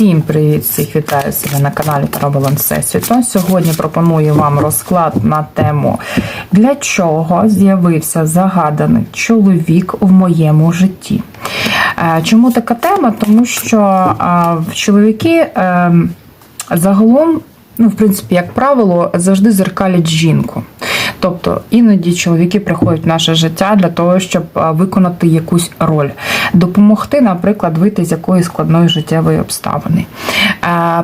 Всім привіт! Всіх вітаю себе на каналі Тарабаланс Всесвіту. Сьогодні пропоную вам розклад на тему Для чого з'явився загаданий чоловік в моєму житті. Е, Чому така тема? Тому що е, чоловіки е, загалом, ну, в принципі, як правило, завжди зеркалять жінку. Тобто іноді чоловіки приходять в наше життя для того, щоб виконати якусь роль, допомогти, наприклад, вийти з якоїсь складної життєвої обставини,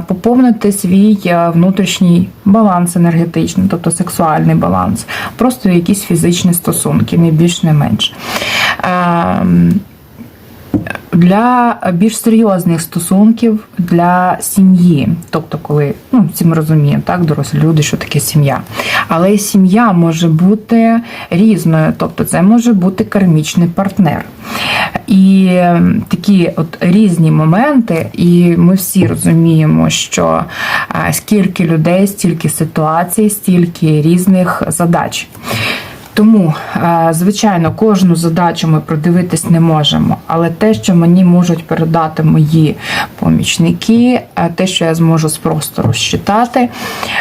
поповнити свій внутрішній баланс енергетичний, тобто сексуальний баланс, просто якісь фізичні стосунки, не більш не менш. Ем, для більш серйозних стосунків для сім'ї, тобто, коли ну всі ми розуміємо, так дорослі люди, що таке сім'я. Але сім'я може бути різною, тобто це може бути кармічний партнер. І е, такі от різні моменти, і ми всі розуміємо, що е, скільки людей, стільки ситуацій, стільки різних задач. Тому, е, звичайно, кожну задачу ми продивитись не можемо, але те, що мені можуть передати мої помічники, е, те, що я зможу просто розчитати,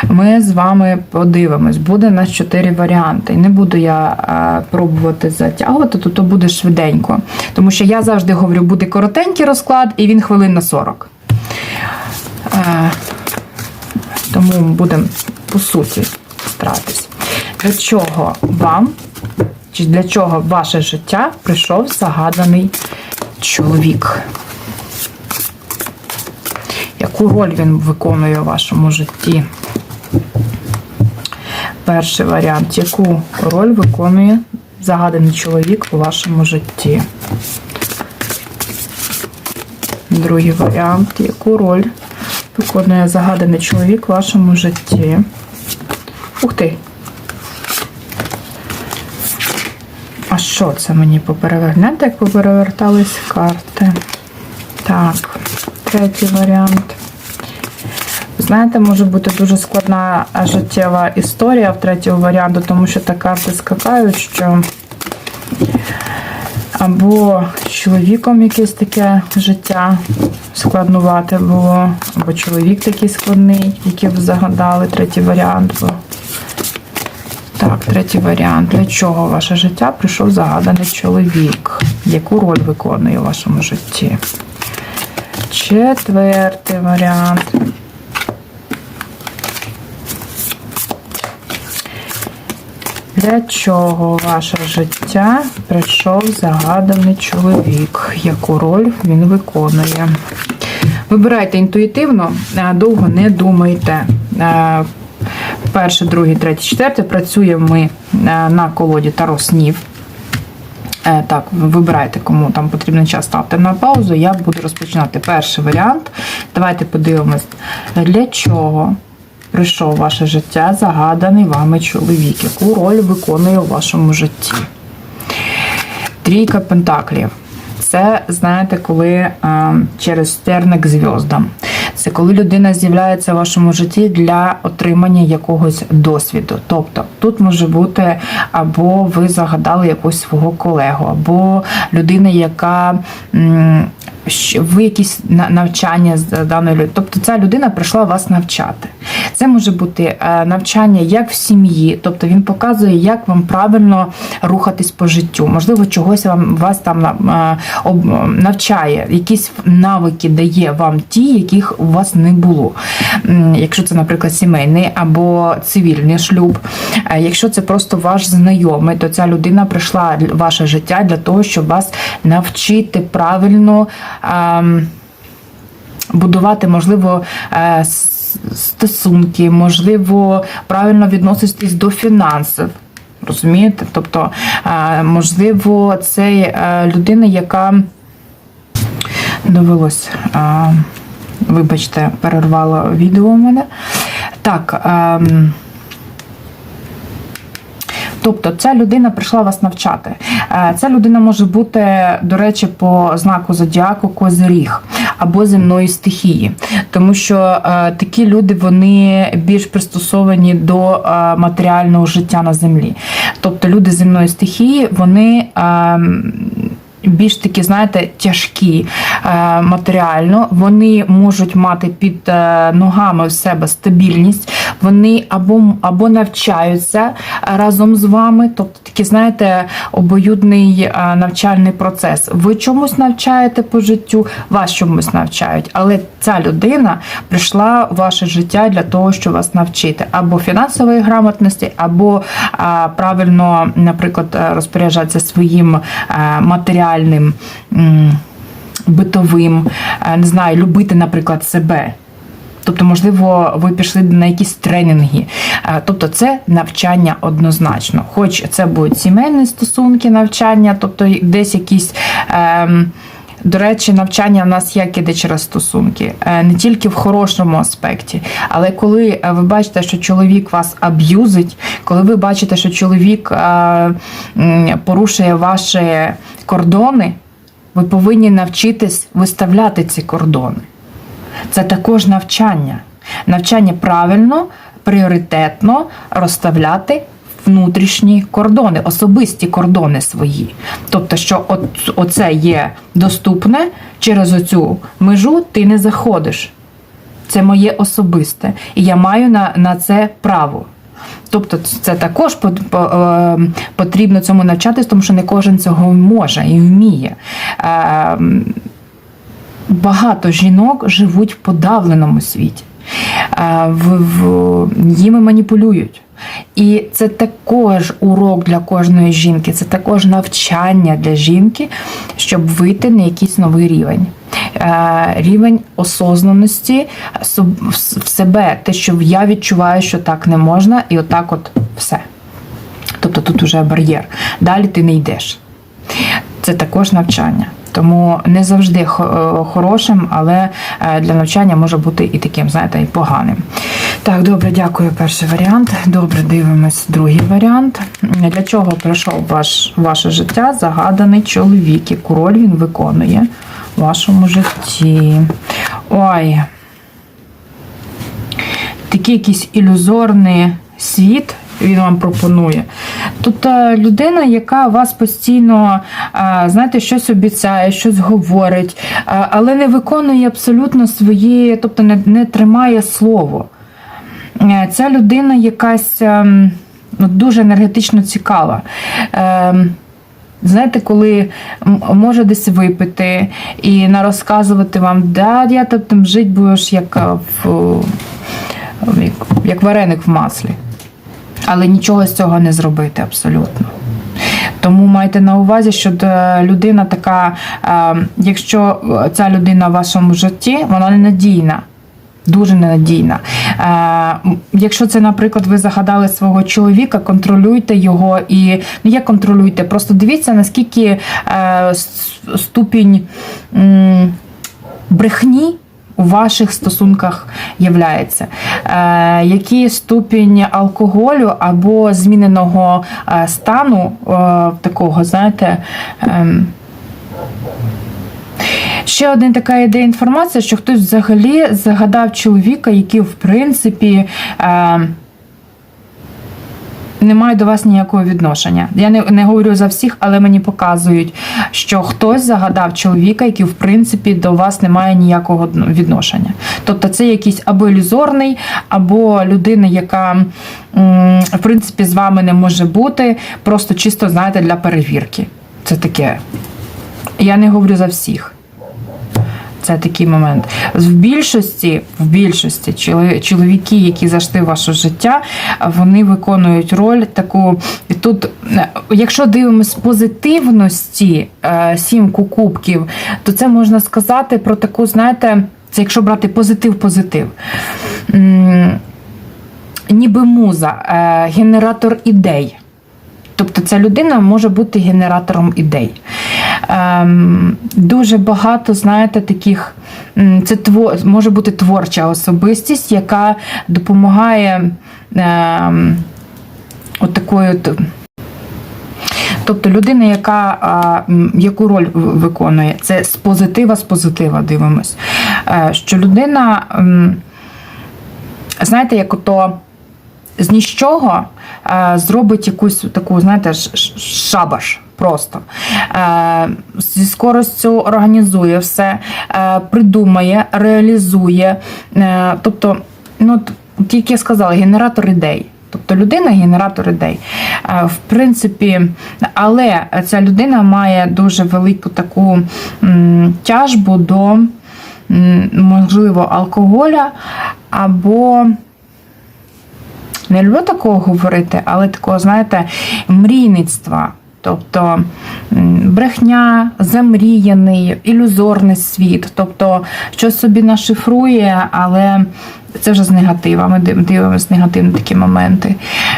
ми з вами подивимось. Буде нас чотири варіанти. Не буду я е, пробувати затягувати, то, то буде швиденько. Тому що я завжди говорю, буде коротенький розклад, і він хвилин на 40. Тому будемо по суті старатись. Для чого вам, чи для чого ваше життя прийшов загаданий чоловік? Яку роль він виконує у вашому житті? Перший варіант. Яку роль виконує загаданий чоловік у вашому житті? Другий варіант. Яку роль виконує загаданий чоловік у вашому житті? Ух ти! А що це мені поперевернете, як поперевертались карти? Так, третій варіант. Знаєте, може бути дуже складна життєва історія в третього варіанту, тому що так карти скакають, що або з чоловіком якесь таке життя складнувате було, або чоловік такий складний, який ви загадали, третій варіант був. Так, третій варіант. Для чого в ваше життя прийшов загаданий чоловік? Яку роль виконує у вашому житті? Четвертий варіант. Для чого в ваше життя прийшов загаданий чоловік? Яку роль він виконує? Вибирайте інтуїтивно, е, довго не думайте. Перше, другий, третій, четвертий. Працюємо ми е, на колоді Таро снів. Е, Так, вибирайте, кому там потрібен час, ставте на паузу. Я буду розпочинати перший варіант. Давайте подивимось, для чого прийшов ваше життя загаданий вами чоловік, яку роль виконує у вашому житті. Трійка пентаклів. Це, знаєте, коли е, через терник зв'яздам. Це коли людина з'являється в вашому житті для отримання якогось досвіду. Тобто тут може бути або ви загадали якогось свого колегу, або людина, яка ви якісь навчання з даною людиною. Тобто ця людина прийшла вас навчати. Це може бути е, навчання як в сім'ї, тобто він показує, як вам правильно рухатись по життю. Можливо, чогось вам вас там е, навчає, якісь навики дає вам ті, яких у вас не було. Якщо це, наприклад, сімейний або цивільний шлюб, Е, якщо це просто ваш знайомий, то ця людина прийшла в ваше життя для того, щоб вас навчити правильно. Ем, будувати, можливо, е, стосунки, можливо, правильно відноситись до фінансів. Розумієте? Тобто, е, можливо, це е, людина, яка довелось, вибачте, перервала відео у мене. Так. Ем, Тобто ця людина прийшла вас навчати. Е, Ця людина може бути, до речі, по знаку зодіаку козиріг або земної стихії, тому що е, такі люди вони більш пристосовані до е, матеріального життя на землі. Тобто люди земної стихії, вони. Більш такі, знаєте, тяжкі е, матеріально. Вони можуть мати під е, ногами в себе стабільність. Вони або, або навчаються разом з вами, тобто такий, знаєте, обоюдний е, навчальний процес. Ви чомусь навчаєте по життю, вас чомусь навчають, але ця людина прийшла в ваше життя для того, щоб вас навчити або фінансової грамотності, або правильно, наприклад, розпоряджатися своїм матеріальним. М, Битовим, е, не знаю, любити, наприклад, себе. Тобто, можливо, ви пішли на якісь тренінги. Е, Тобто, це навчання однозначно. Хоч це будуть сімейні стосунки, навчання, тобто десь якісь. ем, до речі, навчання в нас як іде через стосунки, Е, не тільки в хорошому аспекті, але коли е, ви бачите, що чоловік вас аб'юзить, коли ви бачите, що чоловік е, порушує ваші кордони, ви повинні навчитись виставляти ці кордони. Це також навчання. Навчання правильно, пріоритетно розставляти внутрішні кордони, особисті кордони свої. Тобто, що оце є доступне, через оцю межу ти не заходиш. Це моє особисте. І я маю на, на це право. Тобто це також е, потрібно цьому навчатись, тому що не кожен цього може і вміє. Е, багато жінок живуть в подавленому світі, Е, їми маніпулюють. І це також урок для кожної жінки, це також навчання для жінки, щоб вийти на якийсь новий рівень. Е, Рівень осознаності в себе, те, що я відчуваю, що так не можна, і отак от все. Тобто тут вже бар'єр. Далі ти не йдеш. Це також навчання. Тому не завжди е, хорошим, але е, для навчання може бути і таким, знаєте, і поганим. Так, добре, дякую. Перший варіант. Добре, дивимось другий варіант. Для чого прийшов ваш, ваше життя? Загаданий чоловік, яку роль він виконує в вашому житті. Ой, такий якийсь ілюзорний світ. Він вам пропонує. Тут е, людина, яка вас постійно, е, знаєте, щось обіцяє, щось говорить, е, але не виконує абсолютно свої, тобто не, не тримає слово. Ця людина якась ем, ну, дуже енергетично цікава. Ем, Знаєте, коли може десь випити і нарозказувати вам, да, я там, жити будеш як, в, як вареник в маслі. Але нічого з цього не зробити абсолютно. Тому майте на увазі, що е, людина така, е, якщо ця людина в вашому житті, вона ненадійна. Дуже ненадійна. Е, якщо це, наприклад, ви загадали свого чоловіка, контролюйте його і ну як контролюйте, просто дивіться, наскільки е, ступінь м, брехні у ваших стосунках являється. Е, який ступінь алкоголю або зміненого е, стану е, такого, знаєте. ем, Ще одна така ідея інформація, що хтось взагалі загадав чоловіка, який, в принципі, е, не має до вас ніякого відношення. Я не, не говорю за всіх, але мені показують, що хтось загадав чоловіка, який, в принципі, до вас не має ніякого відношення. Тобто це якийсь або ілюзорний, або людина, яка, в принципі, з вами не може бути, просто чисто, знаєте, для перевірки. Це таке. Я не говорю за всіх. Це такий момент. В більшості, в більшості чоловіки, які зайшли в ваше життя, вони виконують роль таку. І тут, е, якщо дивимось позитивності е, сімку кубків, то це можна сказати про таку, знаєте, це якщо брати позитив-позитив. Ніби муза, е, генератор ідей. Тобто ця людина може бути генератором ідей. Ем, дуже багато, знаєте, таких. Це тво, може бути творча особистість, яка допомагає ем, от от- Тобто людина, яка а, яку роль виконує, це з позитива, з позитива дивимось. Е, Що людина, знаєте, як ото з нічого зробить якусь таку, знаєте, шабаш. Просто е, зі скоростю організує все, е, придумає, реалізує. Е, тобто, ну, тільки я сказала, генератор ідей. Тобто людина генератор ідей. Е, В принципі, але ця людина має дуже велику таку тяжбу до, можливо, алкоголя або. Не люблю такого говорити, але такого, знаєте, мрійництва. Тобто брехня, замріяний, ілюзорний світ. Тобто, щось собі нашифрує, але це вже з негатива. Ми див- дивимося негативні такі моменти.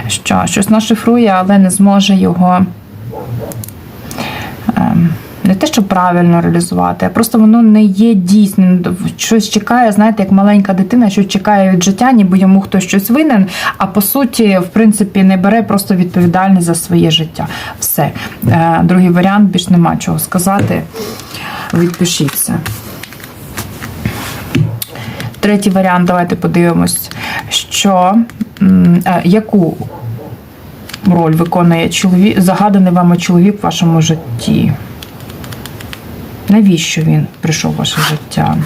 Що щось нашифрує, але не зможе його. Не те, що правильно реалізувати, а просто воно не є дійсним. Щось чекає, знаєте, як маленька дитина, що чекає від життя, ніби йому хтось щось винен, а по суті, в принципі, не бере просто відповідальність за своє життя. Все. Е, Другий варіант більш нема чого сказати. Відпишіться. Третій варіант, давайте подивимось, що е, яку роль виконує чоловік, загаданий вами чоловік в вашому житті. Навіщо він прийшов в ваше життя?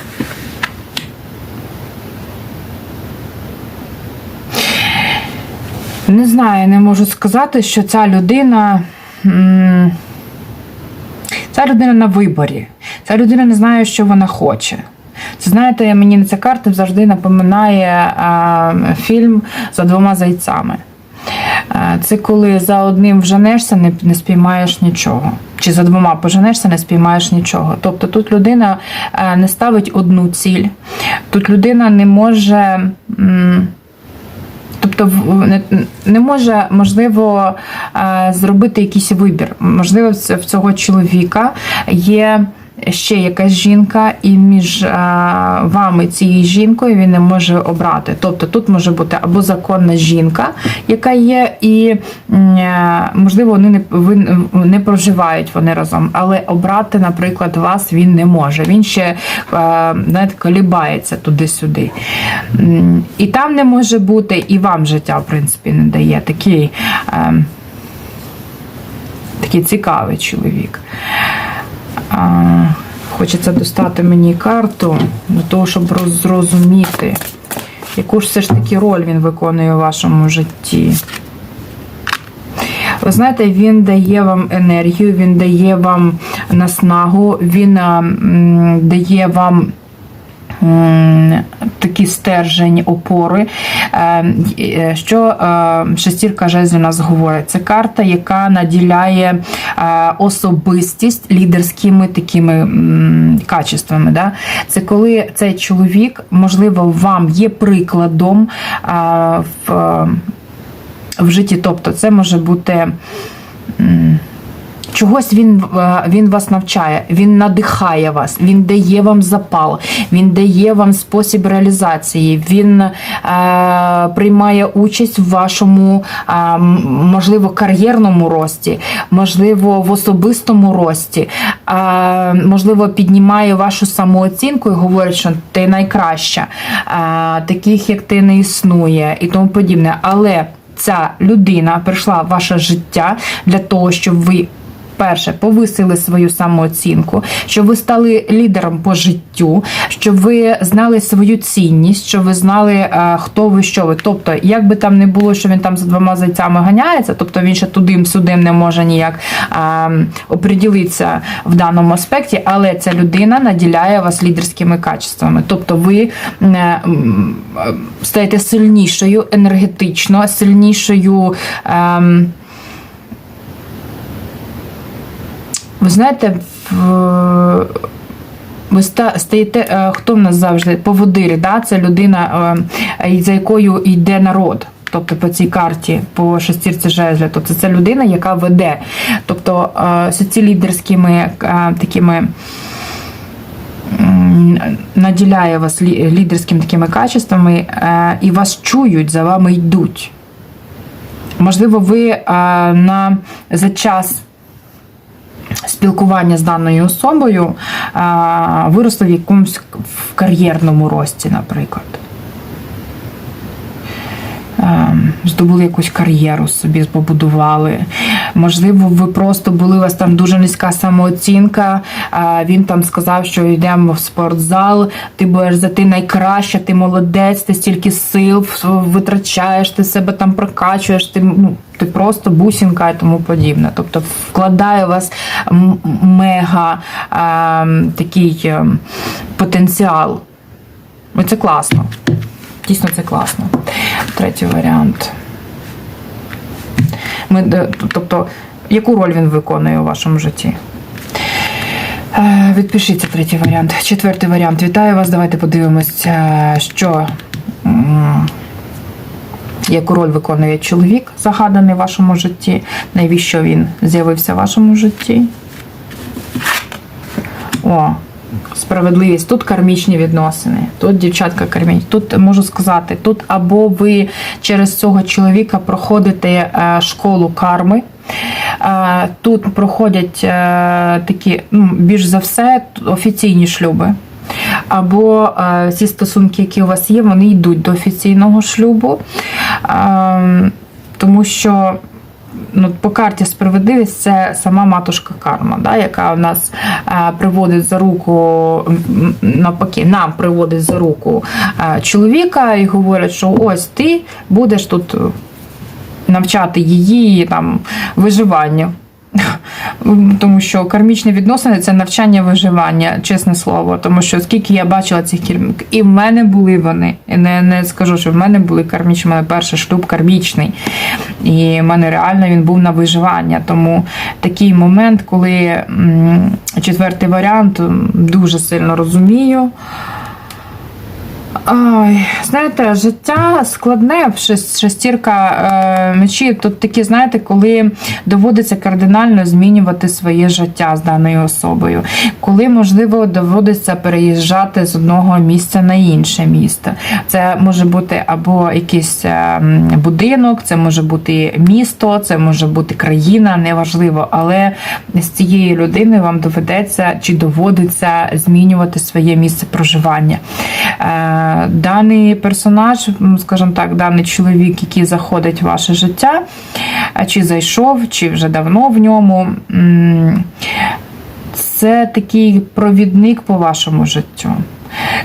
Не знаю, не можу сказати, що ця людина. Ця людина на виборі. Ця людина не знає, що вона хоче. Це знаєте, мені ця карта завжди напоминає а, фільм за двома зайцями. Е, Це коли за одним вженешся, не, не спіймаєш нічого. Чи за двома поженешся, не спіймаєш нічого. Тобто тут людина е, не ставить одну ціль, тут людина не може. Тобто не може, можливо, е, зробити якийсь вибір. Можливо, в цього чоловіка є ще якась жінка, і між е, вами цією жінкою він не може обрати. Тобто тут може бути або законна жінка, яка є, і е, можливо вони не ви не проживають вони разом, але обрати, наприклад, вас він не може. Він ще е, знаєте, колібається туди-сюди. І там не може бути, і вам життя, в принципі, не дає такий. Такий цікавий чоловік. А, Хочеться достати мені карту для того, щоб зрозуміти, яку ж все ж таки роль він виконує у вашому житті. Ви знаєте, він дає вам енергію, він дає вам наснагу, він дає вам м, такий стержень опори. Е, е, Що е, шестірка жезлів нас говорить? Це карта, яка наділяє особистість лідерськими такими качествами. Да? Це коли цей чоловік, можливо, вам є прикладом в, в житті. Тобто, це може бути. Чогось він, е, він вас навчає, він надихає вас, він дає вам запал, він дає вам спосіб реалізації, він е, приймає участь в вашому, е, можливо, кар'єрному рості, можливо, в особистому рості, е, можливо, піднімає вашу самооцінку і говорить, що ти найкраща, е, таких як ти не існує і тому подібне. Але ця людина прийшла в ваше життя для того, щоб ви перше повисили свою самооцінку, щоб ви стали лідером по життю, щоб ви знали свою цінність, щоб ви знали, хто ви, що ви. Тобто, як би там не було, що він там за двома зайцями ганяється, тобто він ще тудим-сюдим не може ніяк а, оприділитися в даному аспекті, але ця людина наділяє вас лідерськими качествами. Тобто ви стаєте сильнішою енергетично, сильнішою. ем, Ви знаєте, ви стаєте, е, хто в нас завжди поводирі, да? це людина, е, за якою йде народ. Тобто по цій карті, по шестірці жезля, тобто це людина, яка веде. Тобто е, ці лідерськими е, такими наділяє вас лідерськими такими качествами, і вас чують, за вами йдуть. Можливо, ви на за час спілкування з даною особою а, виросли в якомусь в кар'єрному рості, наприклад. Ем, здобули якусь кар'єру собі, побудували. Можливо, ви просто були у вас там дуже низька самооцінка. Він там сказав, що йдемо в спортзал, ти будеш за ти найкраща, ти молодець, ти стільки сил витрачаєш, ти себе там прокачуєш, ти ну. Ти просто бусінка і тому подібне. Тобто вкладає у вас мега а, такий а, потенціал. Це класно. Дійсно, це класно. Третій варіант. Ми, е, тобто, яку роль він виконує у вашому житті? Е, Відпишіться третій варіант. Четвертий варіант. Вітаю вас. Давайте подивимося, що. Яку роль виконує чоловік, загаданий в вашому житті? Навіщо він з'явився в вашому житті? О, справедливість. Тут кармічні відносини. Тут дівчатка кармічні. Тут можу сказати, тут або ви через цього чоловіка проходите е, школу карми. Е, Тут проходять е, такі, ну, більш за все, офіційні шлюби. Або ці стосунки, які у вас є, вони йдуть до офіційного шлюбу. Е, тому що ну, по карті справедливість це сама матушка карма, да, яка в нас е, приводить за руку, навпаки, нам приводить за руку е, чоловіка і говорять, що ось ти будеш тут навчати її там виживанню. Тому що кармічні відносини це навчання виживання, чесне слово. Тому що скільки я бачила цих керівників, і в мене були вони. І не, не скажу, що в мене були кармічні, в мене перший шлюб кармічний. І в мене реально він був на виживання. Тому такий момент, коли четвертий варіант дуже сильно розумію. Ой, знаєте, життя складне, шес- шестірка е, мечів. Тут такі, знаєте, коли доводиться кардинально змінювати своє життя з даною особою, коли, можливо, доводиться переїжджати з одного місця на інше місце. Це може бути або якийсь е, будинок, це може бути місто, це може бути країна, неважливо. Але з цією людиною вам доведеться чи доводиться змінювати своє місце проживання. Даний персонаж, скажімо так, даний чоловік, який заходить в ваше життя, чи зайшов, чи вже давно в ньому. Це такий провідник по вашому життю.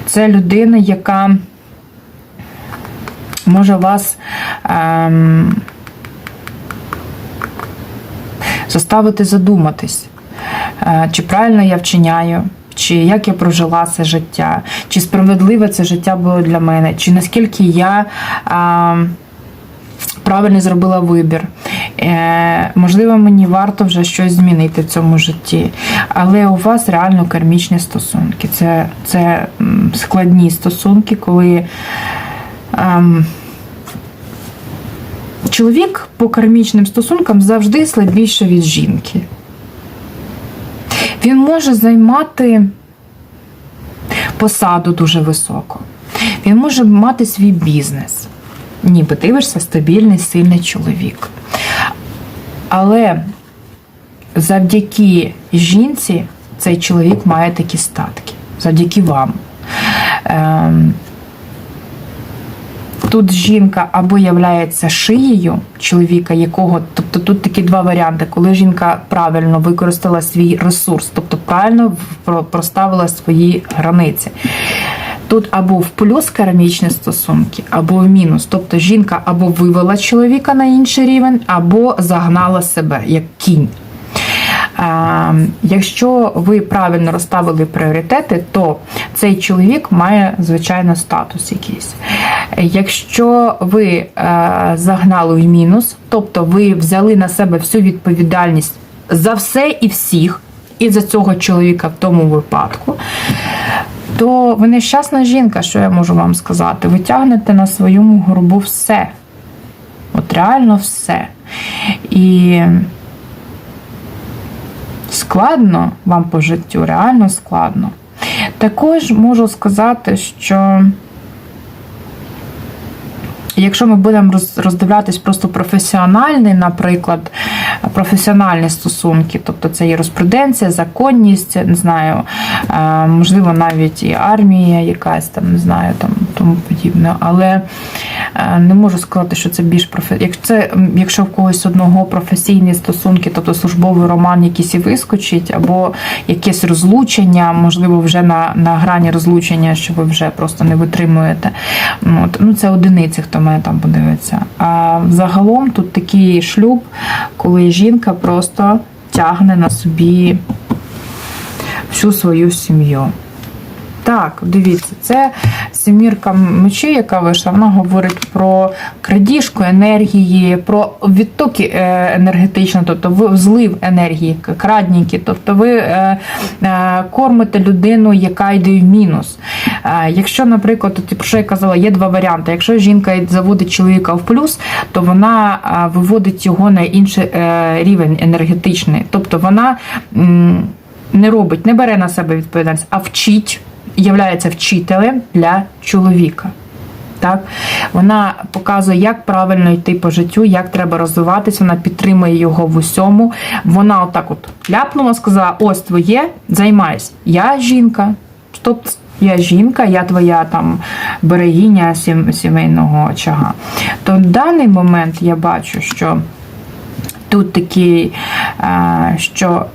Це людина, яка може вас ем, заставити задуматись, е, чи правильно я вчиняю, чи як я прожила це життя, чи справедливе це життя було для мене, чи наскільки я. ем, правильно зробила вибір. Е, можливо, мені варто вже щось змінити в цьому житті. Але у вас реально кармічні стосунки. Це, це складні стосунки, коли. ем, Чоловік по кармічним стосункам завжди слабіше від жінки. Він може займати посаду дуже високу. Він може мати свій бізнес. Ніби дивишся стабільний, сильний чоловік. Але завдяки жінці цей чоловік має такі статки. Завдяки вам. Тут жінка або являється шиєю чоловіка, якого, тобто тут такі два варіанти, коли жінка правильно використала свій ресурс, тобто правильно проставила свої границі. Тут або в плюс кармічні стосунки, або в мінус. Тобто жінка або вивела чоловіка на інший рівень, або загнала себе як кінь. Якщо ви правильно розставили пріоритети, то цей чоловік має звичайно статус якийсь. Якщо ви е, загнали в мінус, тобто ви взяли на себе всю відповідальність за все і всіх, і за цього чоловіка в тому випадку, то ви нещасна жінка, що я можу вам сказати. Ви тягнете на своєму горбу все. От реально все. І складно вам по життю, реально складно. Також можу сказати, що Якщо ми будемо роздивлятись просто професіональний, наприклад, професіональні стосунки, тобто це юриспруденція, законність, не знаю, е, можливо, навіть і армія якась там, не знаю, там тому подібне. Але е, не можу сказати, що це більш профе... Якщо якщо в когось одного професійні стосунки, тобто службовий роман якийсь і вискочить, або якесь розлучення, можливо, вже на, на грані розлучення, що ви вже просто не витримуєте. Ну, От, ну це одиниці, хто мене там подивиться. А загалом тут такий шлюб, коли жінка просто тягне на собі всю свою сім'ю. Так, дивіться, це семірка мечей, яка вийшла, вона говорить про крадіжку енергії, про відтоки е, енергетично, тобто злив енергії, крадніки. Тобто ви е, е, кормите людину, яка йде в мінус. Якщо, наприклад, про що я казала, є два варіанти. Якщо жінка заводить чоловіка в плюс, то вона виводить його на інший рівень енергетичний. Тобто вона не робить, не бере на себе відповідальність, а вчить являється вчителем для чоловіка. Так? Вона показує, як правильно йти по життю, як треба розвиватися, вона підтримує його в усьому. Вона отак от ляпнула, сказала: ось твоє, займайся. Я жінка. Тобто я жінка, я твоя там берегиня сім- сімейного очага. То в даний момент я бачу, що тут такий, е, що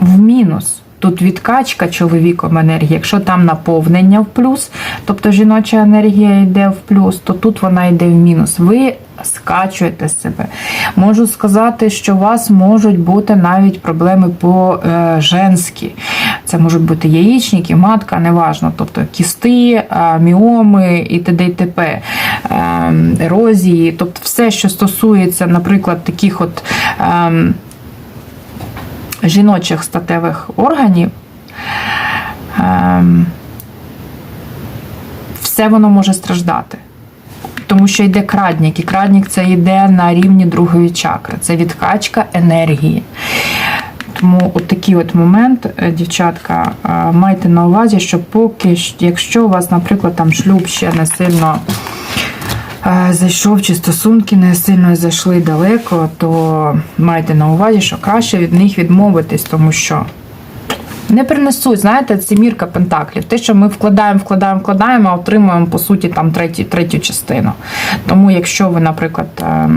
в мінус. Тут відкачка чоловіком енергії. Якщо там наповнення в плюс, тобто жіноча енергія йде в плюс, то тут вона йде в мінус. Ви скачуєте себе. Можу сказати, що у вас можуть бути навіть проблеми по е. Це можуть бути яєчники, матка, неважно. Тобто кісти, е, міоми і т.д. і т.п. е, ерозії, тобто все, що стосується, наприклад, таких от. Жіночих статевих органів, ем, все воно може страждати. Тому що йде крадник, і крадник це йде на рівні другої чакри. Це відкачка енергії. Тому от такий от момент, е, дівчатка, е, майте на увазі, що поки якщо у вас, наприклад, там шлюб ще не сильно зайшов, чи стосунки не сильно зайшли далеко, то майте на увазі, що краще від них відмовитись, тому що не принесуть, знаєте, це мірка пентаклів. Те, що ми вкладаємо, вкладаємо, вкладаємо, а отримуємо по суті там третю, третю частину. Тому, якщо ви, наприклад, е,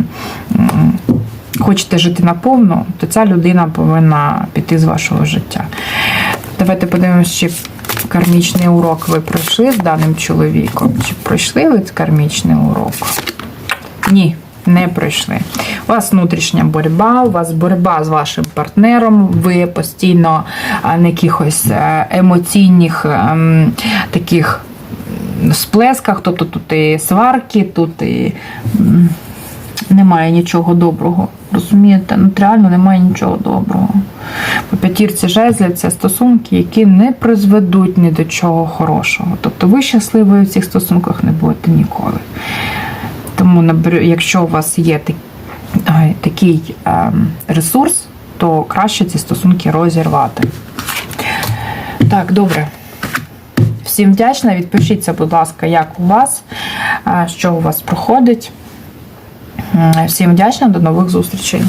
хочете жити наповну, то ця людина повинна піти з вашого життя. Давайте подивимося, чи кармічний урок ви пройшли з даним чоловіком. Чи пройшли ви кармічний урок? Ні, не пройшли. У вас внутрішня боротьба, у вас боротьба з вашим партнером, ви постійно на якихось е, емоційних ем, таких сплесках, тобто тут і сварки, тут і немає нічого доброго. Розумієте? Ну, реально немає нічого доброго. По п'ятірці жезлів це стосунки, які не призведуть ні до чого хорошого. Тобто ви щасливі в цих стосунках не будете ніколи. Тому якщо у вас є такий ем, ресурс, то краще ці стосунки розірвати. Так, добре. Всім вдячна. Відпишіться, будь ласка, як у вас, що у вас проходить. Всім вдячна, до нових зустрічей.